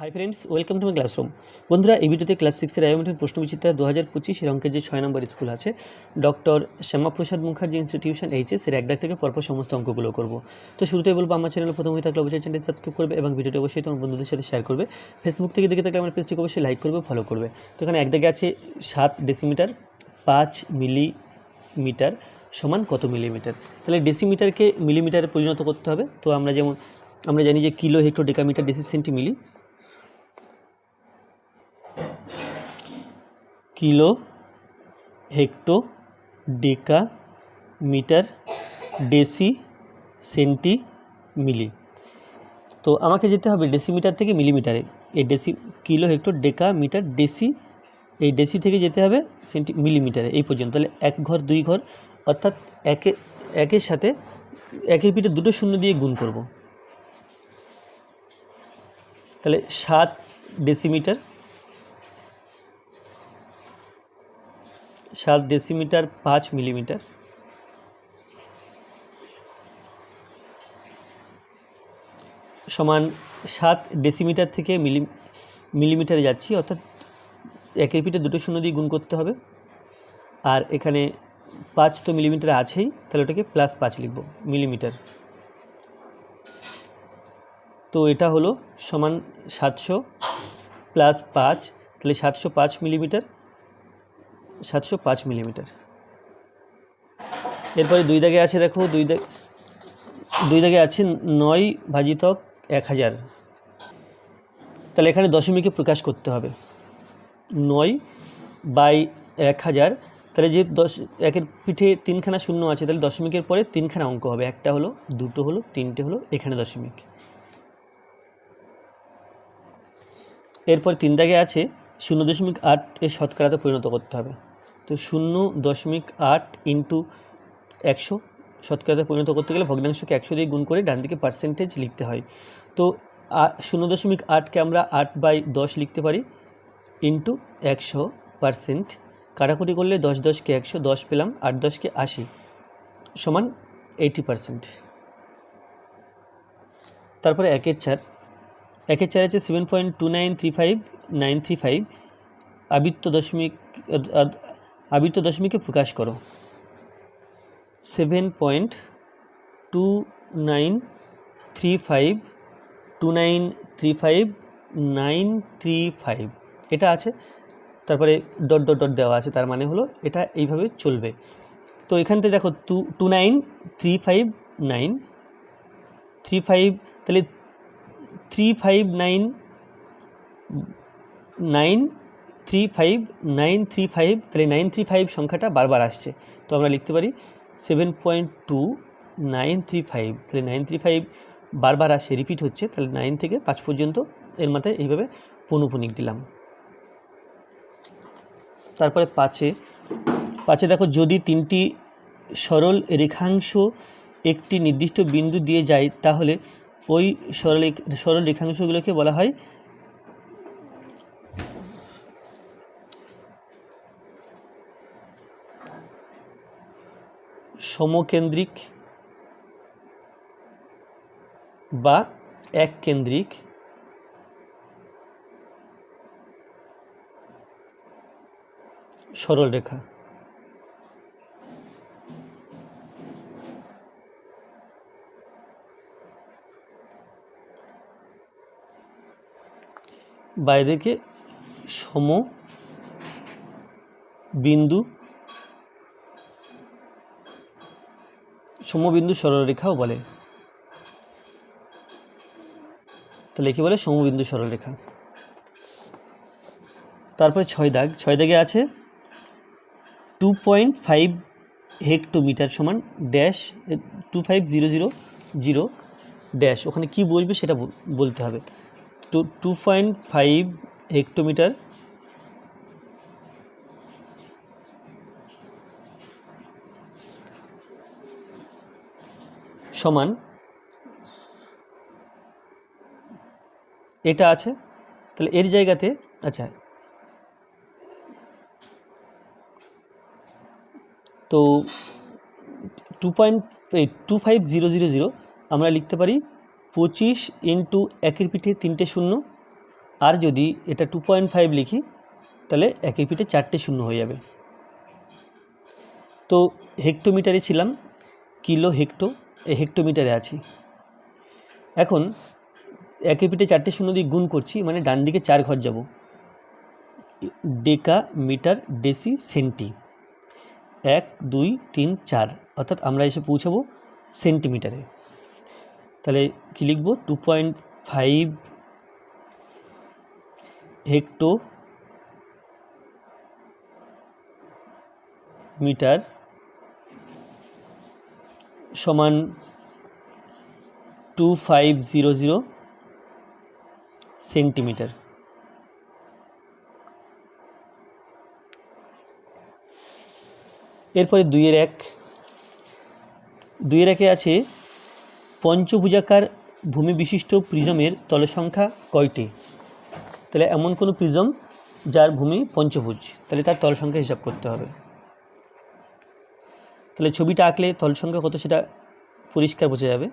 Hi friends welcome to my classroom বন্ধুরা, এই ভিডিওতে ক্লাস সিক্সের আয়োমেন্টের প্রশ্নবিচিত্রা দু হাজার পঁচিশ অঙ্কের যে ছয় নম্বর স্কুল আছে doctor Shyamaprasad Mukherjee institution HS এর এক দাগ থেকে পরপর সমস্ত অঙ্কগুলো করব। তো শুরুতেই বলব, আমার চ্যানেলে প্রথম হয়ে থাকলে অবশ্যই চ্যানেল সাবস্ক্রাইব করবে এবং ভিডিওটি অবশ্যই তোমার বন্ধুদের সাথে শেয়ার করবে। ফেসবুক থেকে দেখে থাকলে আমার পেজটিকে অবশ্যই লাইক করবে ফলো করবে। তো এখানে এক দাগে আছে সাত ডেসিমিটার পাঁচ মিলিমিটার সমান কত মিলিমিটার তাহলে ডেসিমিটারকে মিলিমিটারে পরিণত করতে হবে। তো আমরা যেমন, আমরা জানি যে kilo hecto decametre deci centi milli kilo, hecto, deca, metre, deci, centi, milli. তো আমাকে যেতে হবে ডেসিমিটার থেকে মিলিমিটারে। এই deci kilo, hecto, deca, metre, deci, এই ডেসি থেকে যেতে হবে সেন্টি, মিলিমিটারে। এই পর্যন্ত। তাহলে এক ঘর, দুই ঘর, অর্থাৎ একে, একের সাথে, একের পিঠে দুটো শূন্য দিয়ে গুণ করব। তাহলে সাত ডেসিমিটার সাত ডেসিমিটার পাঁচ মিলিমিটার সমান সাত ডেসিমিটার থেকে মিলি মিলিমিটারে যাচ্ছি, অর্থাৎ একের পিঠে দুটো শূন্য দিয়ে গুণ করতে হবে। আর এখানে পাঁচ তো মিলিমিটার আছেই, তাহলে ওটাকে প্লাস পাঁচ লিখব মিলিমিটার তো এটা হলো সমান সাতশো প্লাস পাঁচ, তাহলে সাতশো পাঁচ মিলিমিটার সাতশো পাঁচ মিলিমিটার। এরপরে দুই দাগে আছে দেখো, দুই দাগ, দুই দাগে আছে নয় ভাজিতক এক হাজার। তাহলে এখানে দশমিকে প্রকাশ করতে হবে। নয় বাই এক হাজার, তাহলে যে দশ, একের পিঠে তিনখানা শূন্য আছে, তাহলে দশমিকের পরে তিনখানা অঙ্ক হবে। একটা হলো, দুটো হলো, তিনটে হলো, এখানে দশমিক। এরপর তিন দাগে আছে, শূন্য দশমিক আট এর শতকরাতে পরিণত করতে হবে। তো শূন্য দশমিক আট ইন্টু একশো শতকরাতে পরিণত করতে গেলে ভগ্নাংশকে একশো দিয়ে গুণ করে ডান দিকে পার্সেন্টেজ লিখতে হয়। তো শূন্য দশমিক আটকে আমরা আট বাই দশ লিখতে পারি ইন্টু একশো পার্সেন্ট। কাটাকুটি করলে দশ দশকে একশো দশ পেলাম, আট দশকে আশি সমান এইটি পার্সেন্ট তারপরে একের চার। একের চার আছে seven point two nine three five nine three five আবৃত্ত দশমিক আবৃত্ত দশমিকে প্রকাশ করো। Seven point two nine three five two nine three five nine three five এটা আছে, তারপরে ডট ডট ডট দেওয়া আছে, তার মানে হলো এটা এইভাবে চলবে। তো এখান থেকে দেখো two two nine three five nine three five তাহলে three five nine nine three five, nine three five, তাহলে নাইন থ্রি ফাইভ সংখ্যাটা বারবার আসছে। তো আমরা লিখতে পারি seven point two, nine three five, তাহলে নাইন থ্রি ফাইভ বারবার আসছে, রিপিট হচ্ছে, তাহলে নাইন থেকে পাঁচ পর্যন্ত এর মাথায় এইভাবে পনুপুনিক দিলাম। তারপরে পাঁচে পাঁচে দেখো, যদি তিনটি সরল রেখাংশ একটি নির্দিষ্ট বিন্দু দিয়ে যায়, তাহলে ওই সরল সরল রেখাংশগুলোকে বলা হয় সমকেন্দ্রিক বা এককেন্দ্রিক সরল রেখা। বা সম বিন্দু সমবিন্দু সরলরেখাও বলে। তাহলে কি বলে সমবিন্দু সরলরেখা। তারপরে ছয় দাগ। ছয় দাগে আছে টু পয়েন্ট ফাইভ হেক্টোমিটার সমান dash two five zero zero zero dash ওখানে কি বলবে সেটা বল- বলতে হবে। Two two point five hectometre সমান, এটা আছে, তাহলে এর জায়গাতে আচ্ছা তো two point two five zero zero zero আমরা লিখতে পারি পঁচিশ ইন্টু একের পিঠে তিনটে শূন্য, আর যদি এটা টু পয়েন্ট ফাইভ লিখি, তাহলে একই পিঠে চারটে শূন্য হয়ে যাবে। তো হেক্টোমিটারে ছিলাম, কিলো হেক্টো এই হেক্টোমিটারে আছি। এখন একই পিঠে চারটে শূন্য দিয়ে গুণ করছি মানে ডান দিকে চার ঘর যাব। Deca metre deci centi. এক, দুই, তিন, চার, অর্থাৎ আমরা এসে পৌঁছাবো সেন্টিমিটারে। তাহলে কী লিখব? Two point five hecto metre সমান two five zero zero centimetre. এরপরে দুইয়ের এক। দুইয়ের একে আছে পঞ্চভুজাকার ভূমি বিশিষ্ট প্রিজমের তলসংখ্যা কয়টি? তাহলে এমন কোনো প্রিজম যার ভূমি পঞ্চভুজ, তাহলে তার তল সংখ্যা হিসাব করতে হবে। তাহলে ছবিটা আঁকলে তল সংখ্যা কত সেটা পরিষ্কার বোঝা যাবে।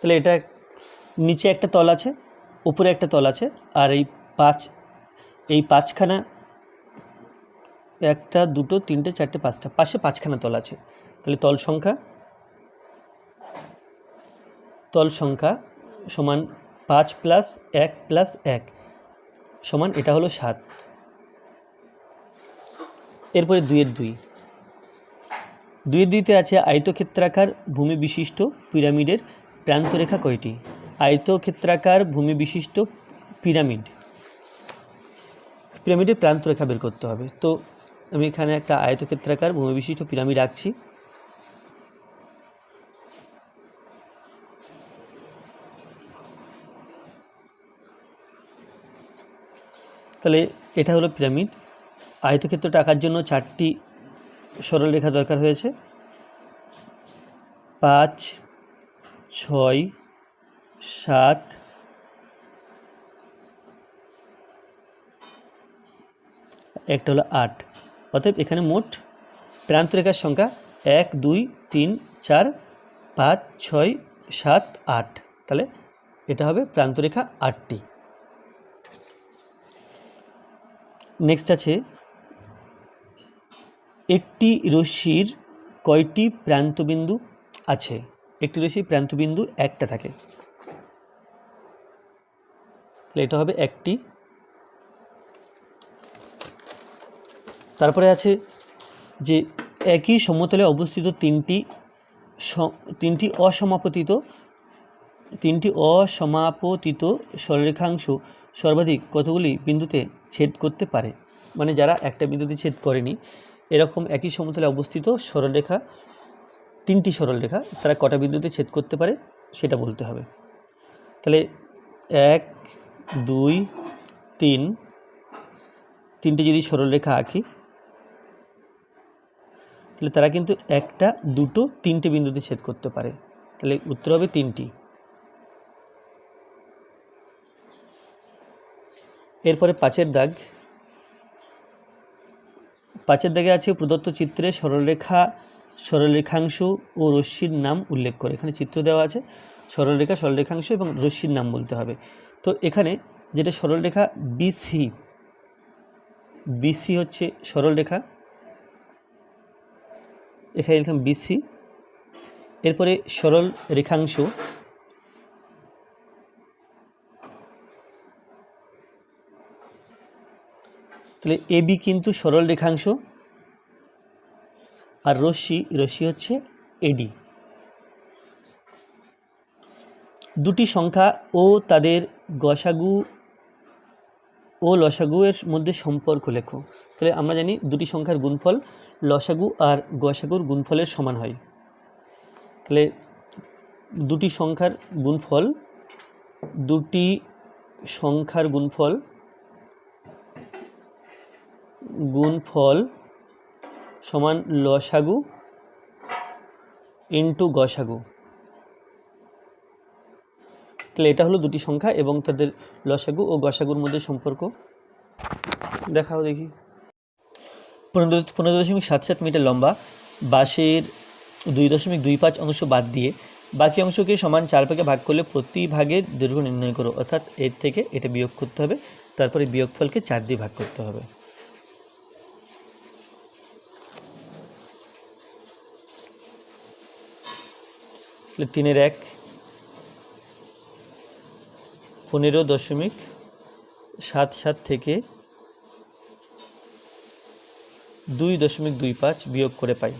তাহলে এটা নিচে একটা তল আছে, উপরে একটা তল আছে, আর এই পাঁচ, এই পাঁচখানা, একটা, দুটো, তিনটে, চারটে, পাঁচটা, পাশে পাঁচখানা তল আছে। তাহলে তল সংখ্যা তল সংখ্যা সমান পাঁচ প্লাস এক প্লাস এক সমান এটা হলো সাত। এরপরে দুইয়ের দুই। দুইয়ের দুইতে আছে আয়তক্ষেত্রাকার ভূমি বিশিষ্ট পিরামিডের প্রান্তরেখা কয়টি? আয়তক্ষেত্রাকার ভূমি বিশিষ্ট পিরামিড। পিরামিডের প্রান্তরেখা বের করতে হবে। তো আমি এখানে একটা আয়তক্ষেত্রাকার ভূমি বিশিষ্ট পিরামিড আঁকছি তাহলে এটা হলো পিরামিড। আয়তক্ষেত্রটা আঁকার জন্য চারটি সরলরেখা দরকার হয়েছে। পাঁচ ছয়, সাত, একটা হলো আট। অতএব এখানে মোট প্রান্তরেখার সংখ্যা এক, দুই, তিন, চার, পাঁচ, ছয়, সাত, আট। তাহলে এটা হবে প্রান্তরেখা আটটি। নেক্সট আছে, একটি রশ্মির কয়টি প্রান্তবিন্দু আছে? একটি রশ্মির প্রান্তবিন্দু একটা থাকে। তাহলে এটা হবে একটি। তারপরে আছে যে একই সমতলে অবস্থিত তিনটি তিনটি অসমাপতিত তিনটি অসমাপতিত সরলরেখাংশ সর্বাধিক কতগুলি বিন্দুতে ছেদ করতে পারে? মানে যারা একটা বিন্দুতে ছেদ করেনি, এরকম একই সমতলে অবস্থিত সরলরেখা তিনটি সরলরেখা তারা কটা বিন্দুতে ছেদ করতে পারে সেটা বলতে হবে। তাহলে এক, দুই, তিন, তিনটে যদি সরলরেখা আঁকি, তাহলে তারা কিন্তু একটা, দুটো, তিনটে বিন্দুতে ছেদ করতে পারে। তাহলে উত্তর হবে তিনটি। এরপরে পাঁচের দাগ। পাঁচের দাগে আছে প্রদত্ত চিত্রে সরলরেখা সরলরেখাংশ ও রশ্মির নাম উল্লেখ করে। এখানে চিত্র দেওয়া আছে সরলরেখা সরলরেখাংশ এবং রশ্মির নাম বলতে হবে। তো এখানে যেটা সরলরেখা বিসি বিসি হচ্ছে সরলরেখা এখানে লিখলাম বিসি এরপরে সরল রেখাংশ তাহলে এবি কিন্তু সরল রেখাংশ আর রশ্মি রশ্মি হচ্ছে এডি দুটি সংখ্যা ও তাদের গসাগু ও লসাগু এর মধ্যে সম্পর্ক লেখো। তাহলে আমরা জানি দুটি সংখ্যার গুণফল লসাগু আর গসাগুর গুণফলের সমান হয়। তাহলে দুটি সংখ্যার গুণফল, দুটি সংখ্যার গুণফল গুণফল সমান লসাগু ইন্টু গসাগু। তাহলে এটা হলো দুটি সংখ্যা এবং তাদের লসাগু ও গসাগুর মধ্যে সম্পর্ক। দেখাও দেখি। পনেরো পনেরো দশমিক সাত সাত মিটার লম্বা, বাঁশের দুই দশমিক দুই পাঁচ অংশ বাদ দিয়ে বাকি অংশকে সমান চার ভাগে ভাগ করলে প্রতি ভাগের দৈর্ঘ্য নির্ণয় করো। অর্থাৎ এর থেকে এটা বিয়োগ করতে হবে, তারপরে বিয়োগফলকে চার দিয়ে ভাগ করতে হবে। তিনের এক, পনেরো দশমিক সাত সাত থেকে দুই দশমিক দুই পাঁচ বিয়োগ করে পাই।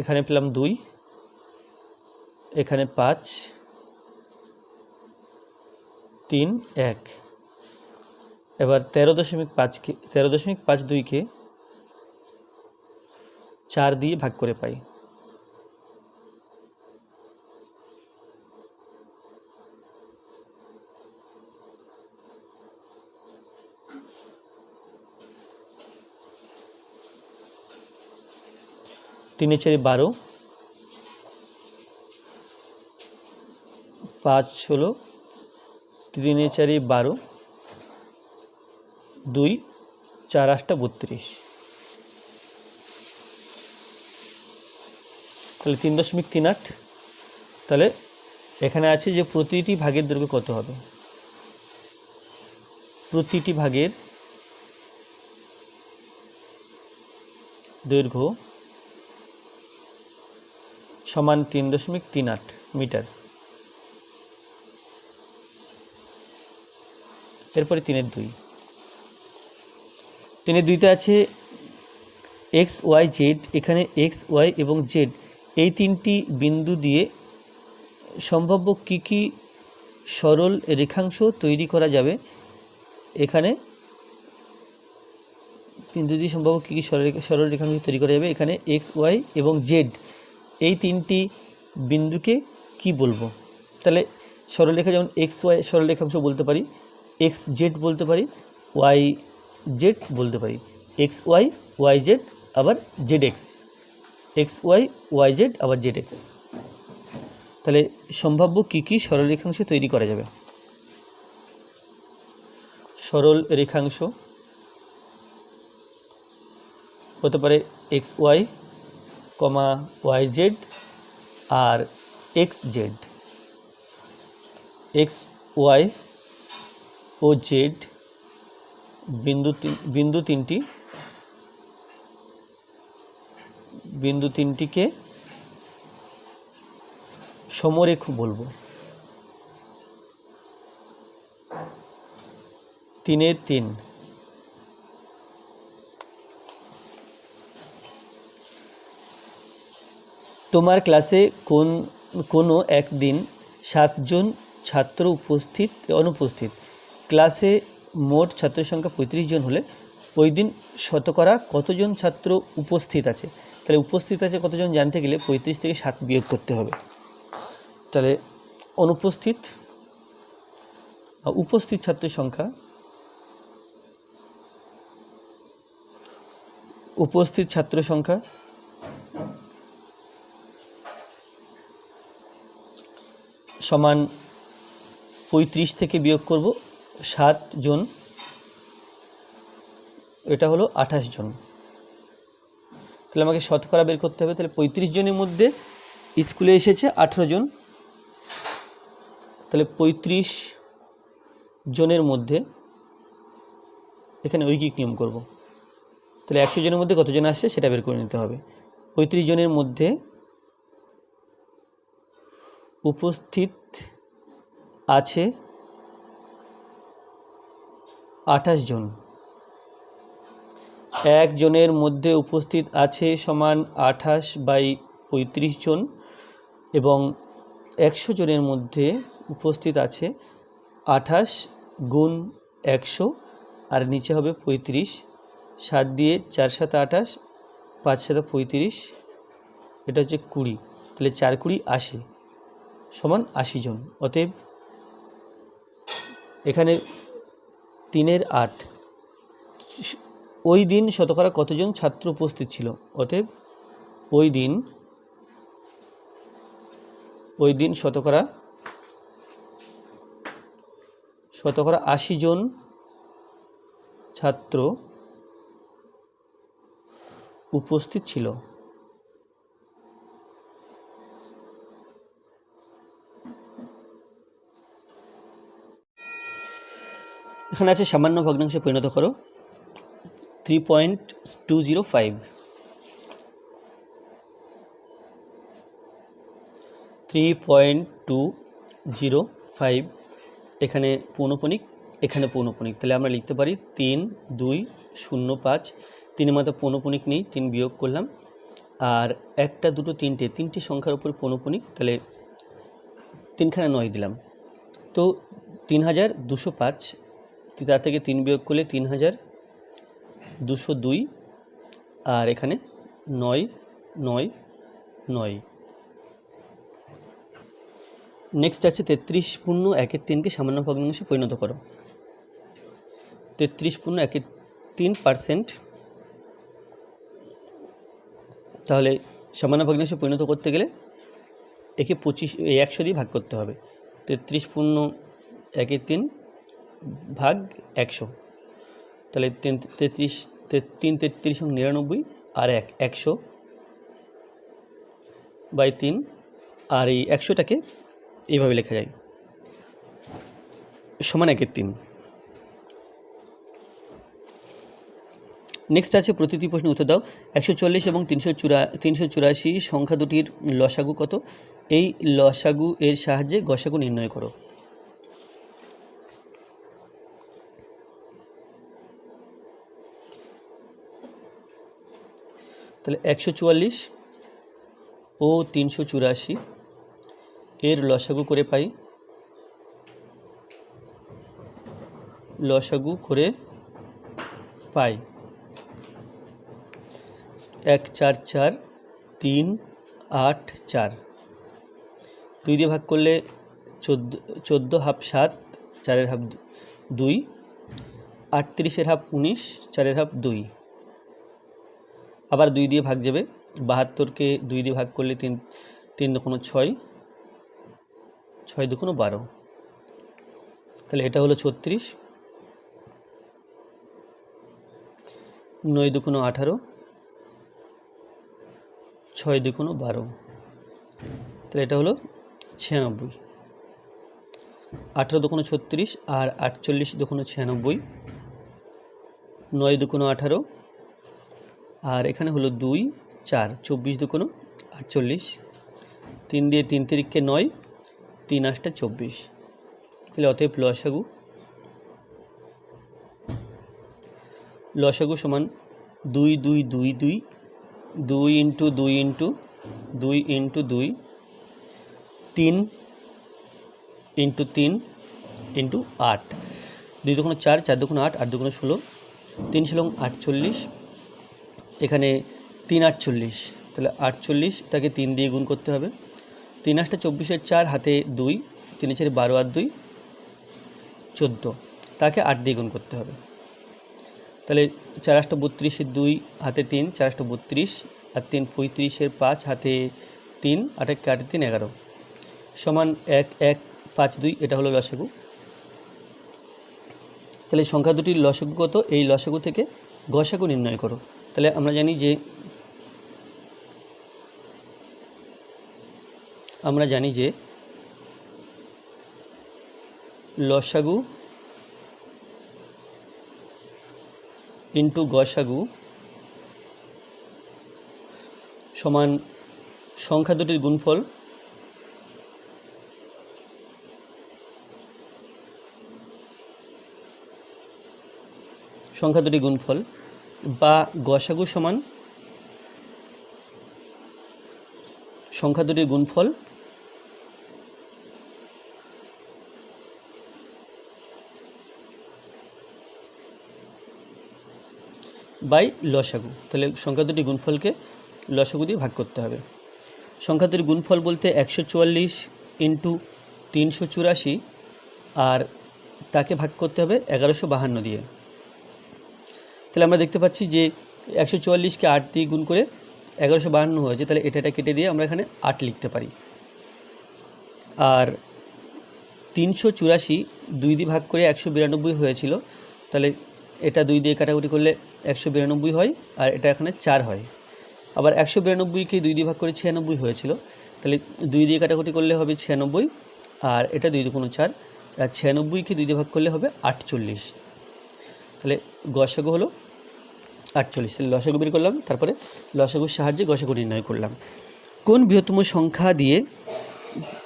এখানে পেলাম দুই। এখানে পাঁচ, তিন, এক। এবার তেরো দশমিক পাঁচকে তেরো দশমিক পাঁচ দুইকে চার দিয়ে ভাগ করে পাই। তিনে চারি বারো পাঁচ হলো তিনে, চারি, বারো, দুই, চার, আটটা, বত্রিশ। তাহলে তিন দশমিক তিন আট। তাহলে এখানে আছে যে প্রতিটি ভাগের দৈর্ঘ্য কত হবে? প্রতিটি ভাগের দৈর্ঘ্য সমান তিন দশমিক তিন আট মিটার। এরপরে তিনের দুই। তিনের দুইতে আছে এক্স ওয়াই জেড এখানে এক্স ওয়াই এবং জেড এই তিনটি বিন্দু দিয়ে সম্ভাব্য কী কী সরল রেখাংশ তৈরি করা যাবে? এখানে বিন্দু দিয়ে সম্ভাব্য কী কী সরল সরল রেখাংশ তৈরি করা যাবে? এখানে এক্স ওয়াই এবং জেড এই তিনটি বিন্দুকে কি বলব? তাহলে সরলরেখা যেমন এক্স ওয়াই সরলরেখাংশ বলতে পারি এক্স জেড বলতে পারি ওয়াই জেড বলতে পারি এক্স ওয়াই ওয়াই জেড আবার Z X X Y Y Z আবার জেড এক্স তাহলে সম্ভাব্য কী কী সরল রেখাংশ তৈরি করা যাবে? সরল রেখাংশ হতে পারে X Y comma Y Z আর এক্স জেড এক্স ওয়াই ও জেড বিন্দু বিন্দু তিনটি, বিন্দু তিনটিকে সমরেখ বলব। তিনের তিন। তোমার ক্লাসে কোন, কোনো একদিন সাতজন ছাত্র উপস্থিত, অনুপস্থিত? ক্লাসে মোট ছাত্রের সংখ্যা পঁয়ত্রিশ জন হলে ওই দিন শতকরা কতজন ছাত্র উপস্থিত আছে? তাহলে উপস্থিত আছে কতজন জানতে গেলে পঁয়ত্রিশ থেকে সাত বিয়োগ করতে হবে। তাহলে অনুপস্থিত উপস্থিত ছাত্রের সংখ্যা উপস্থিত ছাত্র সংখ্যা সমান পঁয়ত্রিশ থেকে বিয়োগ করব। সাত জন, এটা হলো আঠাশ জন। তাহলে আমাকে শতকরা বের করতে হবে, তাহলে পঁয়ত্রিশ জনের মধ্যে স্কুলে এসেছে আঠেরো জন। তাহলে পঁয়ত্রিশ জনের মধ্যে এখানে ঐকিক নিয়ম করব। তাহলে একশো জনের মধ্যে কতজন আসছে সেটা বের করে নিতে হবে। পঁয়ত্রিশ জনের মধ্যে উপস্থিত আছে আঠাশ জন। একজনের মধ্যে উপস্থিত আছে সমান আঠাশ বাই পঁয়ত্রিশ জন এবং একশো জনের মধ্যে উপস্থিত আছে আঠাশ গুণ একশো আর নিচে হবে পঁয়ত্রিশ। সাত দিয়ে চার সাথে আঠাশ, পাঁচ সাথে পঁয়ত্রিশ, এটা হচ্ছে কুড়ি। তাহলে চার কুড়ি আশি, সমান আশি জন। অতএব এখানে তিনের আট। ওই দিন শতকরা কতজন ছাত্র উপস্থিত ছিল? অতএব ওই দিন ওই দিন শতকরা শতকরা আশি জন ছাত্র উপস্থিত ছিল। এখানে আছে সামান্য ভগ্নাংশে পরিণত করো। Three point two zero five three point two zero five এখানে পৌনপনিক এখানে পৌনপনিক তাহলে আমরা লিখতে পারি তিন, দুই, শূন্য, পাঁচ। তিনের মাথা পৌনপনিক নেই, তিন বিয়োগ করলাম। আর একটা, দুটো, তিনটে, তিনটি সংখ্যার উপর পৌনপনিক তাহলে তিনখানে নয় দিলাম। তো তিন হাজার দুশো পাঁচ তার থেকে তিন বিয়োগ করলে তিন হাজার দুশো দুই, আর এখানে নয় নয় নয়। নেক্সট আছে তেত্রিশ পূর্ণ একের তিনকে সামান্য ভগ্নাংশে পরিণত করো। তেত্রিশ পূর্ণ একের তিন পার্সেন্ট তাহলে সামান্য ভগ্নাংশে পরিণত করতে গেলে একে পঁচিশ একশো দিয়ে ভাগ করতে হবে। তেত্রিশ পূর্ণ একের তিন ভাগ একশো। তাহলে তিন তেত্রিশ তিন তেত্রিশ নিরানব্বই, আর এক একশো বাই তিন। আর এই একশোটাকে এইভাবে লেখা যায়। সমান একের তিন। নেক্সট আছে প্রতিটি প্রশ্ন উত্তর দাও। একশো চল্লিশ এবং তিনশো চুরা, তিনশো চুরাশি সংখ্যা দুটির লসাগু কত? এই লসাগু এর সাহায্যে গসাগু নির্ণয় করো। তাহলে একশো চুয়াল্লিশ ও তিনশো চুরাশি। এর লসাগু করে পাই। লসাগু করে পাই। এক চার চার, তিন আট চার। দুই দিয়ে ভাগ করলে চোদ্দ চোদ্দ হাফ সাত, চারের হাফ দুই। আটত্রিশের হাফ উনিশ, চারের হাফ দুই। আবার দুই দিয়ে ভাগ যাবে। বাহাত্তরকে দুই দিয়ে ভাগ করলে তিন তিন দুকোনো ছয় ছয় দুকোনো বারো। তাহলে এটা হলো ছত্রিশ। নয় দুকোনো আঠারো, ছয় দুকোনো বারো। তাহলে এটা হলো ছিয়ানব্বই। আঠারো দুকোনো ছত্রিশ আর আটচল্লিশ দুকোনো ছিয়ানব্বই, নয় দুকোনো আঠারো আর এখানে হলো দুই, চার, চব্বিশ দুকোনো, আটচল্লিশ। তিন দিয়ে তিন তিরিখকে নয়, তিন আটটা চব্বিশ। তাহলে অতএব লসাগু। লসাগু সমান দুই দুই দুই দুই দুই ইন্টু দুই ইন্টু দুই ইন্টু দুই, তিন ইন্টু তিন ইন্টু আট। দুই দুগুণ চার চার দুগুণ আট আট দুগুণ ষোলো, তিন ষোলো, আটচল্লিশ এখানে তিন আটচল্লিশ। তাহলে আটচল্লিশ তাকে তিন দিয়ে গুণ করতে হবে। তিন আটটা চব্বিশের চার, হাতে দুই, তিনে চারে বারো আর দুই, চোদ্দ। তাকে আট দিয়ে গুণ করতে হবে। তাহলে চার আটটা বত্রিশের দুই, হাতে তিন, চার আটটা বত্রিশ আর তিন পঁয়ত্রিশের পাঁচ, হাতে তিন আট এক আটে তিন, এগারো। সমান এক এক, পাঁচ, দুই, এটা হলো লসাগু। তাহলে সংখ্যা দুটির লসাগু কত? এই লসাগু থেকে গসাগু নির্ণয় করো। তাহলে আমরা জানি যে, আমরা জানি যে লসাগু ইন্টু গসাগু সমান সংখ্যা দুটির গুণফল সংখ্যা দুটি গুণফল বা গসাগু সমান সংখ্যা দুটির গুণফল বাই লসাগু। তাহলে সংখ্যা দুটি গুণফলকে লসাগু দিয়ে ভাগ করতে হবে। সংখ্যা দুটির গুণফল বলতে একশো চুয়াল্লিশ ইন্টু তিনশো চুরাশি আর তাকে ভাগ করতে হবে এগারোশো বাহান্ন দিয়ে। তাহলে আমরা দেখতে পাচ্ছি যে একশো চুয়াল্লিশকে আট দিয়ে গুণ করে এগারোশো বাহান্ন হয়েছে, তাহলে এটা কেটে দিয়ে আমরা এখানে আট লিখতে পারি। আর তিনশো চুরাশি দুই দিয়ে ভাগ করে একশো বিরানব্বই হয়েছিল, তাহলে এটা দুই দিয়ে কাটাকুটি করলে একশো বিরানব্বই হয়, আর এটা এখানে চার হয়। আবার একশো বিরানব্বইকে দুই দিয়ে ভাগ করে ছিয়ানব্বই হয়েছিল, তাহলে দুই দিয়ে কাটাকুটি করলে হবে ছিয়ানব্বই, আর এটা দুই কোনো চার, আর ছিয়ানব্বইকে দুই দিয়ে ভাগ করলে হবে আটচল্লিশ। তাহলে গসাগু হলো আটচল্লিশ লসাগু বের করলাম, তারপরে লসাগুর সাহায্যে গসাগু নির্ণয় করলাম। কোন বৃহত্তম সংখ্যা দিয়ে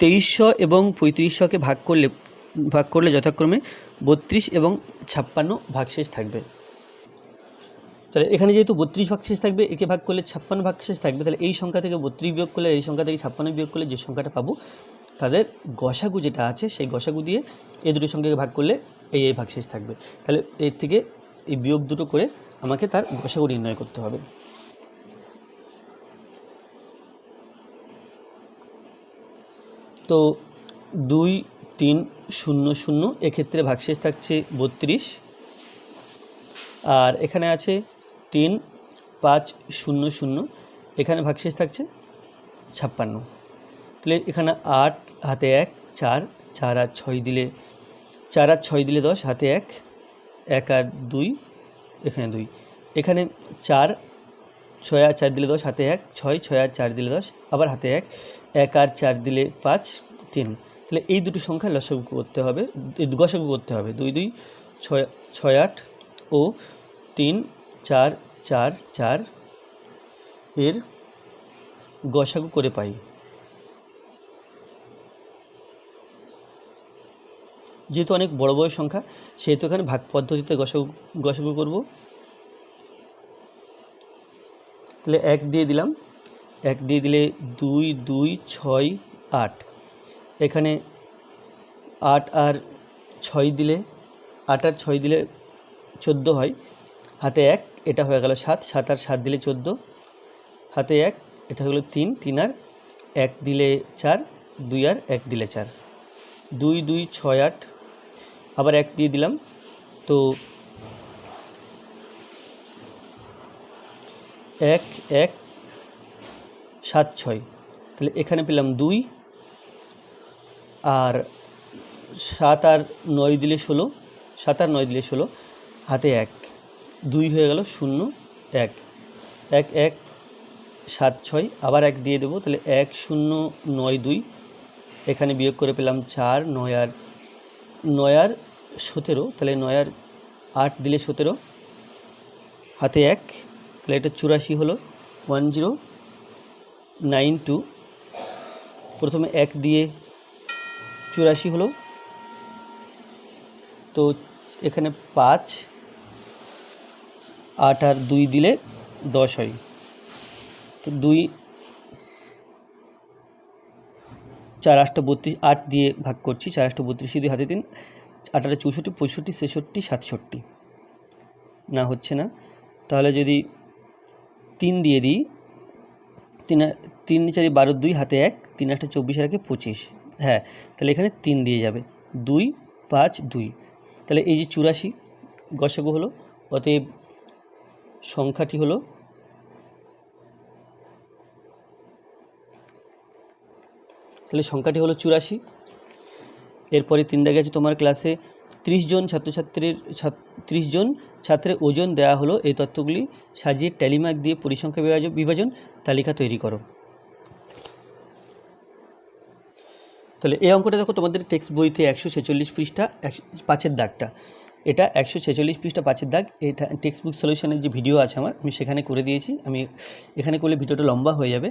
তেইশশো এবং পঁয়ত্রিশশোকে ভাগ করলে ভাগ করলে যথাক্রমে বত্রিশ এবং ছাপ্পান্ন ভাগশেষ থাকবে? তাহলে এখানে যেহেতু বত্রিশ ভাগশেষ থাকবে, একে ভাগ করলে ছাপ্পান্ন ভাগশেষ থাকবে, তাহলে এই সংখ্যা থেকে বত্রিশ বিয়োগ করলে, এই সংখ্যা থেকে ছাপ্পান্ন বিয়োগ করলে যে সংখ্যাটা পাবো, তাদের গসাগু যেটা আছে, সেই গসাগু দিয়ে এই দুটো সংখ্যাকে ভাগ করলে এই এই ভাগশেষ থাকবে। তাহলে এর থেকে এই বিয়োগ দুটো করে আমাকে তার গসাগু নির্ণয় করতে হবে। তো দুই তিন শূন্য শূন্য, এক্ষেত্রে ভাগশেষ থাকছে বত্রিশ। আর এখানে আছে তিন পাঁচ শূন্য শূন্য, এখানে ভাগশেষ থাকছে ছাপ্পান্ন। তাহলে এখানে আট হাতে এক, চার চার আর ছয় দিলে, চার আর ছয় দিলে দশ, হাতে এক এক আর দুই এখানে দুই। এখানে চার, ছয় আর চার দিলে দশ, হাতে এক, ছয় ছয় আর চার দিলে দশ, আবার হাতে এক এক আর চার দিলে পাঁচ, তিন। তাহলে এই দুটি সংখ্যা লসাগু করতে হবে গসাগু করতে হবে। দুই দুই, ছয় ছয় আট ও তিন, চার চার চার এর গসাগু করে পাই। যেহেতু অনেক বড় বড় সংখ্যা, সেহেতু এখানে ভাগ পদ্ধতিতে গসাগু গসাগু করব। তাহলে এক দিয়ে দিলাম। এক দিয়ে দিলে দুই দুই, ছয়, আট। এখানে আট আর ছয় দিলে, আট আর ছয় দিলে চোদ্দ হয়। হাতে এক, এটা হয়ে গেল সাত। সাত আর সাত দিলে চোদ্দ। হাতে এক, এটা হলো তিন। তিন আর এক দিলে চার। দুই আর এক দিলে চার। দুই দুই, ছয়, আট। আবার এক দিয়ে দিলাম। তো এক এক, সাত, ছয়। তাহলে এখানে পেলাম দুই আর সাত আর নয় দিলে ষোলো, সাত আর নয় দিলে ষোলো, হাতে এক। দুই হয়ে গেল শূন্য, এক। এক এক, সাত, ছয়, আবার এক দিয়ে দেবো, তাহলে এক, শূন্য, নয়, দুই। এখানে বিয়োগ করে পেলাম চার, নয় আর নয় আর সতেরো, তাহলে নয় আর আট দিলে সতেরো, হাতে এক, তাহলে এটা চুরাশি হলো ওয়ান জিরো নাইন টু প্রথমে এক দিয়ে চুরাশি হলো, তো এখানে পাঁচ, আট আর দুই দিলে দশ হয়, তো দুই, চার আটটা বত্রিশ, আট দিয়ে ভাগ করছি, চার আটটা বত্রিশ দিয়ে হাতে তিন আটাটা চৌষট্টি, পঁয়ষট্টি, ছেষট্টি, সাতষট্টি। না, হচ্ছে না। তাহলে যদি তিন দিয়ে দিই, তিন তিন চারি বারো দুই, হাতে এক, তিন আটটা চব্বিশ আর একে পঁচিশ। হ্যাঁ তাহলে এখানে তিন দিয়ে যাবে। দুই, পাঁচ, দুই। তাহলে এই যে চুরাশি গসাগু হলো, অতএব সংখ্যাটি হলো তাহলে সংখ্যাটি হলো চুরাশি। এরপরে তিন দাগে আছে তোমার ক্লাসে ত্রিশ জন ছাত্রছাত্রীর ত্রিশ জন ছাত্রের ওজন দেওয়া হলো। এই তথ্যগুলি সাজিয়ে ট্যালিমার্ক দিয়ে পরিসংখ্যা বিভাজন বিভাজন তালিকা তৈরি করো। তাহলে এই অঙ্কটা দেখো, তোমাদের টেক্সট বইতে একশো ছেচল্লিশ পৃষ্ঠা একশো পাঁচের দাগটা। এটা একশো ছেচল্লিশ পৃষ্ঠা, পাঁচের দাগ। এটা টেক্সট বুক সলিউশনের যে ভিডিও আছে আমার, আমি সেখানে করে দিয়েছি। আমি এখানে করলে ভিডিওটা লম্বা হয়ে যাবে।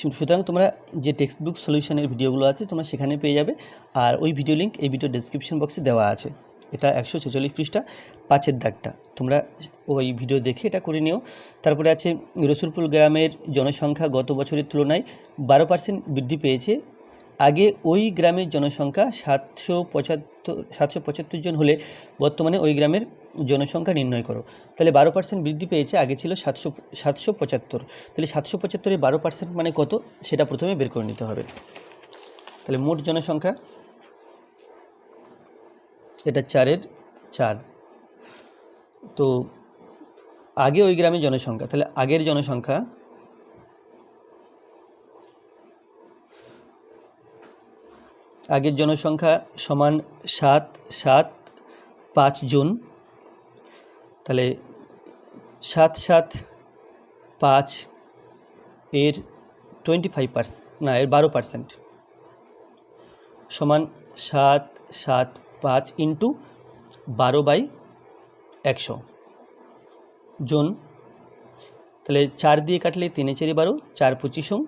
সুতরাং তোমরা যে টেক্সট বুক সলিউশনের ভিডিওগুলো আছে তোমরা সেখানে পেয়ে যাবে। আর ওই ভিডিও লিঙ্ক এই ভিডিও ডেসক্রিপশন বক্সে দেওয়া আছে। এটা একশো ছেচল্লিশ পৃষ্ঠা, পাঁচের দাগটা। তোমরা ওই ভিডিও দেখে এটা করে নিও। তারপরে আছে রসুলপুর গ্রামের জনসংখ্যা গত বছরের তুলনায় বারো পার্সেন্ট বৃদ্ধি পেয়েছে। আগে ওই গ্রামের জনসংখ্যা সাতশো পঁচাত্তর সাতশো পঁচাত্তর জন হলে বর্তমানে ওই গ্রামের জনসংখ্যা নির্ণয় করো। তাহলে বারো পার্সেন্ট বৃদ্ধি পেয়েছে, আগে ছিল সাতশো সাতশো পঁচাত্তর। তাহলে সাতশো পঁচাত্তরে বারো পার্সেন্ট মানে কত? সেটা প্রথমে বের করে নিতে হবে। তাহলে মোট জনসংখ্যা এটা চারের চার। তো আগে ওই গ্রামের জনসংখ্যা, তাহলে আগের জনসংখ্যা আগের জনসংখ্যা সমান সাত সাত, পাঁচ জন। তাহলে সাত সাত, পাঁচ এর টোয়েন্টি ফাইভ পার্সেন্ট না, এর বারো পার্সেন্ট সমান সাত সাত, পাঁচ ইন্টু বারো বাই একশো জন। তাহলে চার দিয়ে কাটলে তিনে চারি বারো, চার পঁচিশং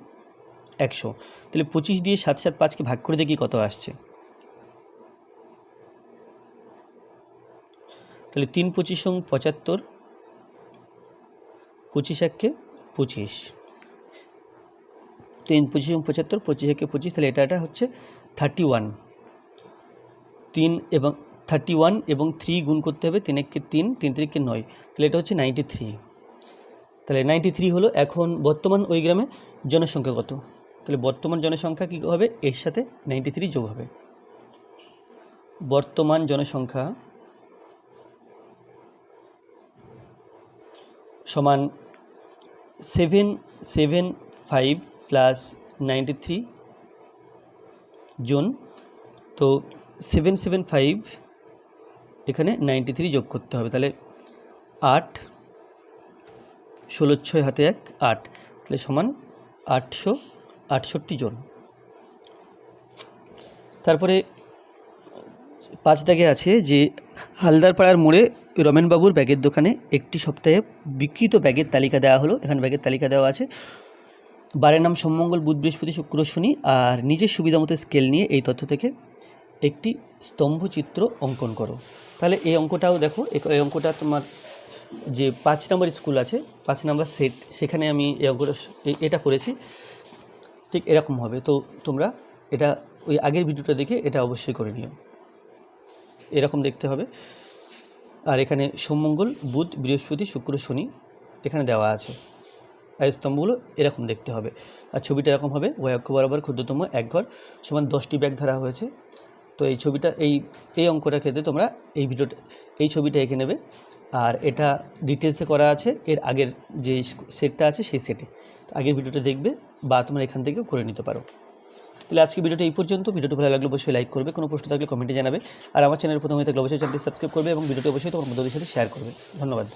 একশো। তাহলে পঁচিশ দিয়ে সাত সাত পাঁচকে ভাগ করে দেখি কত আসছে। তাহলে তিন পঁচিশং পঁচাত্তর, পঁচিশ এককে পঁচিশ। তিন পঁচিশং পঁচাত্তর, পঁচিশ একে পঁচিশ, তাহলে এটা এটা হচ্ছে থার্টি ওয়ান তিন এবং থার্টি ওয়ান এবং থ্রি গুণ করতে হবে, তিন একে তিন তিন তিরিকে নয়, তাহলে এটা হচ্ছে নাইনটি থ্রি তাহলে নাইনটি থ্রি হলো এখন বর্তমান ওই গ্রামে জনসংখ্যা কত? তাহলে বর্তমান জনসংখ্যা কী হবে? এর সাথে নাইনটি থ্রি যোগ হবে। বর্তমান জনসংখ্যা সমান seven seven five plus ninety three জন তো সেভেন সেভেন ফাইভ এখানে নাইনটি থ্রি যোগ করতে হবে। তাহলে আট, ষোলো, ছয় হাতে এক, আট। তাহলে সমান আটশো আটষট্টি জন। তারপরে পাঁচ দাগে আছে যে, হালদারপাড়ার মোড়ে রমেনবাবুর ব্যাগের দোকানে একটি সপ্তাহে বিকৃত ব্যাগের তালিকা দেওয়া হলো। এখানে ব্যাগের তালিকা দেওয়া আছে। বারের নাম সোমমঙ্গল, বুধ বৃহস্পতি, শুক্র শনি আর নিজের সুবিধা মতো স্কেল নিয়ে এই তথ্য থেকে একটি স্তম্ভচিত্র অঙ্কন করো। তাহলে এই অঙ্কটাও দেখো। এই অঙ্কটা তোমার যে পাঁচ নম্বর স্কুল আছে, পাঁচ নম্বর সেট, সেখানে আমি এই অঙ্কটা এটা করেছি। ঠিক এরকম হবে। তো তোমরা এটা ওই আগের ভিডিওটা দেখে এটা অবশ্যই করে নিও। এরকম দেখতে হবে। আর এখানে সোমমঙ্গল বুধ, বৃহস্পতি, শুক্র, শনি এখানে দেওয়া আছে। আর স্তম্ভগুলো এরকম দেখতে হবে। আর ছবিটা এরকম হবে ওই অক্ষ বরাবর ক্ষুদ্রতম এক ঘর সমান দশটি ব্যাগ ধরা হয়েছে। তো এই ছবিটা, এই এই অঙ্কটা ক্ষেত্রে তোমরা এই ভিডিওটা, এই ছবিটা এঁকে নেবে। আর এটা ডিটেলসে করা আছে। এর আগের যে সেটটা আছে, সেই সেটে আগের ভিডিওটা দেখবে বা তোমরা এখান থেকেও করে নিতে পারো। তাহলে আজকে ভিডিওটা এই পর্যন্ত। ভিডিওটি ভালো লাগলে অবশ্যই লাইক করবে। কোনো প্রশ্ন থাকলে কমেন্টে জানাবে। আর আমার চ্যানেল প্রথমে থাকলে অবশ্যই চ্যানেলটি সাবস্ক্রাইব করবে এবং ভিডিওটি অবশ্যই তোমার মধ্যে সাথে শেয়ার করবে। ধন্যবাদ।